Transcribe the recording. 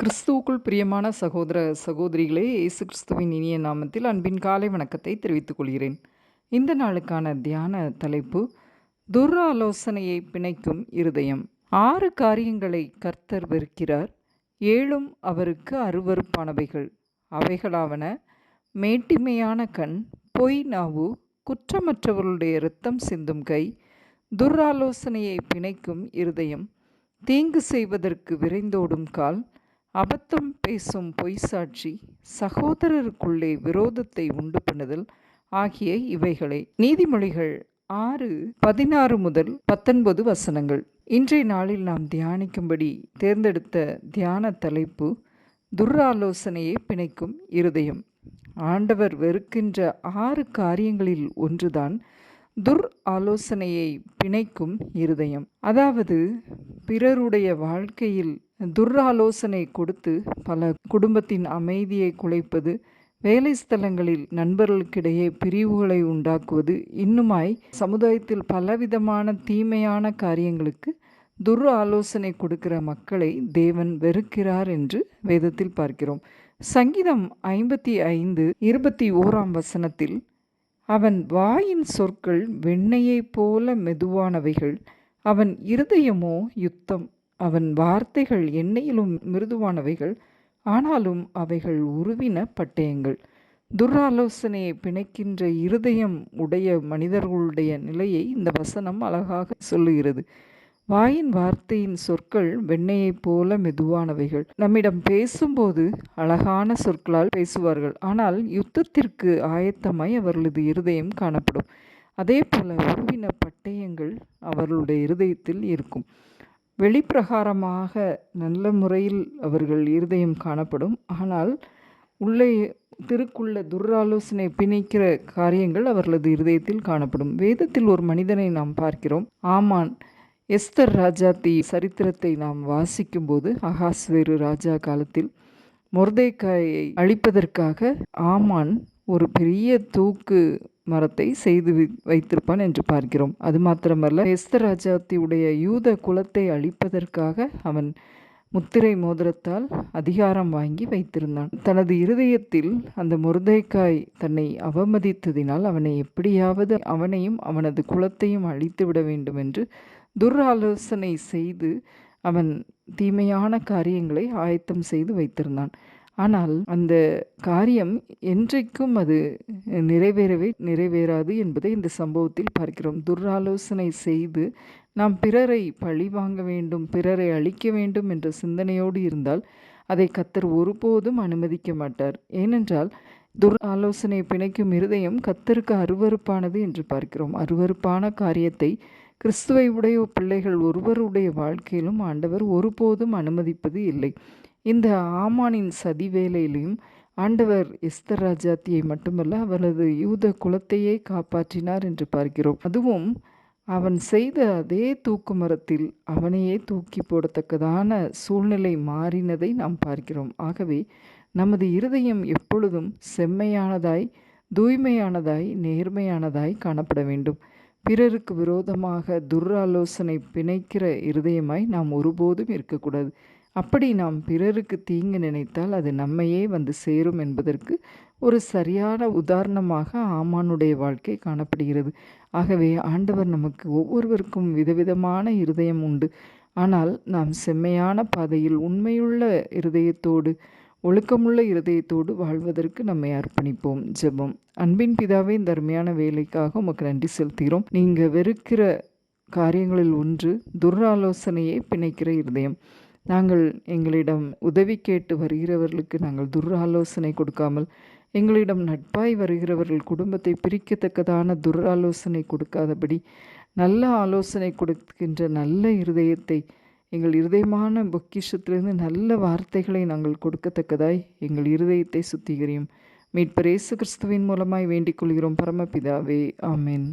கிறிஸ்துவுக்குள் பிரியமான சகோதர சகோதரிகளே இயேசு கிறிஸ்துவின் இனிய நாமத்தில் அன்பின் காலை வணக்கத்தை தெரிவித்துக் கொள்கிறேன். இந்த நாளுக்கான தியான தலைப்பு துராலோசனையை பிணைக்கும் இருதயம். ஆறு காரியங்களை கர்த்தர் வெறுக்கிறார். ஏழும் அவருக்கு அருவருப்பானவைகள். அவைகளாவன மேட்டிமையான கண் பொய் நாவு குற்றமற்றவர்களுடைய இரத்தம் சிந்தும் கை துராலோசனையை பிணைக்கும் இருதயம். தீங்கு செய்வதற்கு விரைந்தோடும் கால் அபத்தம் பேசும் பொய்சாட்சி சகோதரருக்குள்ளே விரோதத்தை உண்டு பண்ணுதல் ஆகிய இவைகளை. நீதிமொழிகள் ஆறு பதினாறு முதல் பத்தொன்பது வசனங்கள். இன்றைய நாளில் நாம் தியானிக்கும்படி தேர்ந்தெடுத்த தியான தலைப்பு துர்ராலோசனையை பிணைக்கும் இருதயம். ஆண்டவர் வெறுக்கின்ற ஆறு காரியங்களில் ஒன்றுதான் துர் ஆலோசனையை பிணைக்கும் இருதயம். அதாவது பிறருடைய வாழ்க்கையில் துர்ஆலோசனை கொடுத்து பல குடும்பத்தின் அமைதியை குலைப்பது வேலை ஸ்தலங்களில் நண்பர்களுக்கிடையே பிரிவுகளை உண்டாக்குவது இன்னுமாய் சமுதாயத்தில் பலவிதமான தீமையான காரியங்களுக்கு துர் ஆலோசனை கொடுக்கிற மக்களை தேவன் வெறுக்கிறார் என்று வேதத்தில் பார்க்கிறோம். சங்கீதம் ஐம்பத்தி ஐந்து இருபத்தி ஓராம் வசனத்தில் அவன் வாயின் சொற்கள் வெண்ணையைப் போல மெதுவானவைகள் அவன் இருதயமோ யுத்தம் அவன் வார்த்தைகள் எண்ணெயிலும் மிருதுவானவைகள் ஆனாலும் அவைகள் உருவின பட்டயங்கள். துராலோசனையை பிணைக்கின்ற இருதயம் உடைய மனிதர்களுடைய நிலையை இந்த வசனம் அழகாக சொல்லுகிறது. வாயின் வார்த்தையின் சொற்கள் வெண்ணையைப் போல மெதுவானவைகள். நம்மிடம் பேசும்போது அழகான சொற்களால் பேசுவார்கள். ஆனால் யுத்தத்திற்கு ஆயத்தமாய் அவர்களது இருதயம் காணப்படும். அதே போல உருவின பட்டயங்கள் அவர்களுடைய இருதயத்தில் இருக்கும். வெளிப்பிரகாரமாக நல்ல முறையில் அவர்கள் இருதயம் காணப்படும். ஆனால் உள்ளே திருக்குள்ள துராலோசனை பிணைக்கிற காரியங்கள் அவர்களது இருதயத்தில் காணப்படும். வேதத்தில் ஒரு மனிதனை நாம் பார்க்கிறோம். ஆமான் எஸ்தர் ராஜாத்தி சரித்திரத்தை நாம் வாசிக்கும்போது அகாஸ்வேரு ராஜா காலத்தில் மொர்தேக்காயை அழிப்பதற்காக ஆமான் ஒரு பெரிய தூக்கு மரத்தை செய்து வைத்திருப்பான் என்று பார்க்கிறோம். அது மாத்திரமல்ல எஸ்தர் ராஜாத்தியுடைய யூத குலத்தை அழிப்பதற்காக அவன் முத்திரை மோதிரத்தால் அதிகாரம் வாங்கி வைத்திருந்தான். தனது இருதயத்தில் அந்த முருதைக்காய் தன்னை அவமதித்ததினால் அவனை எப்படியாவது அவனையும் அவனது குலத்தையும் அழித்து விட வேண்டும் என்று துராலோசனை செய்து அவன் தீமையான காரியங்களை ஆயத்தம் செய்து வைத்திருந்தான். ஆனால் அந்த காரியம் என்றைக்கும் அது நிறைவேறவே நிறைவேறாது என்பதை இந்த சம்பவத்தில் பார்க்கிறோம். துராலோசனை செய்து நாம் பிறரை பழி வாங்க வேண்டும் பிறரை அழிக்க வேண்டும் என்ற சிந்தனையோடு இருந்தால் அதை கத்தர் ஒருபோதும் அனுமதிக்க மாட்டார். ஏனென்றால் துர் ஆலோசனை பிணைக்கும் இருதயம் கத்தருக்கு அருவறுப்பானது என்று பார்க்கிறோம். அருவறுப்பான காரியத்தை கிறிஸ்துவை உடைய பிள்ளைகள் ஒருவருடைய வாழ்க்கையிலும் ஆண்டவர் ஒருபோதும் அனுமதிப்பது இல்லை. இந்த ஆமானின் சதி வேலையிலையும் ஆண்டவர் எஸ்தர் ராஜாத்தியை மட்டுமல்ல அவரது யூத குலத்தையே காப்பாற்றினார் என்று பார்க்கிறோம். அதுவும் அவன் செய்த அதே தூக்கு மரத்தில் அவனையே தூக்கி போடத்தக்கதான சூழ்நிலை மாறினதை நாம் பார்க்கிறோம். ஆகவே நமது இருதயம் எப்பொழுதும் செம்மையானதாய் தூய்மையானதாய் நேர்மையானதாய் காணப்பட வேண்டும். பிறருக்கு விரோதமாக துராலோசனை பிணைக்கிற இருதயமாய் நாம் ஒருபோதும் இருக்கக்கூடாது. அப்படி நாம் பிறருக்கு தீங்கு நினைத்தால் அது நம்மையே வந்து சேரும் என்பதற்கு ஒரு சரியான உதாரணமாக ஆமானுடைய வாழ்க்கை காணப்படுகிறது. ஆகவே ஆண்டவர் நமக்கு ஒவ்வொருவருக்கும் விதவிதமான இருதயம் உண்டு. ஆனால் நாம் செம்மையான பாதையில் உண்மையுள்ள இருதயத்தோடு ஒழுக்கமுள்ள இருதயத்தோடு வாழ்வதற்கு நம்மை அர்ப்பணிப்போம். ஜெபம். அன்பின் பிதாவே இந்த அருமையான வேலைக்காக உமக்கு நன்றி செலுத்துகிறோம். நீங்கள் வெறுக்கிற காரியங்களில் ஒன்று துராலோசனையை பிணைக்கிற இருதயம். நாங்கள் எங்களிடம் உதவி கேட்டு வருகிறவர்களுக்கு நாங்கள் துராலோசனை கொடுக்காமல் எங்களிடம் நட்பாய் வருகிறவர்கள் குடும்பத்தை பிரிக்கத்தக்கதான துராலோசனை கொடுக்காதபடி நல்ல ஆலோசனை கொடுக்கின்ற நல்ல இருதயத்தை எங்கள் இருதயமான பொக்கிஷத்திலிருந்து நல்ல வார்த்தைகளை நாங்கள் கொடுக்கத்தக்கதாய் எங்கள் இருதயத்தை சுத்திகரியும். மீட்பர் இயேசு கிறிஸ்துவின் மூலமாய் வேண்டிக் கொள்கிறோம். பரமபிதாவே ஆமேன்.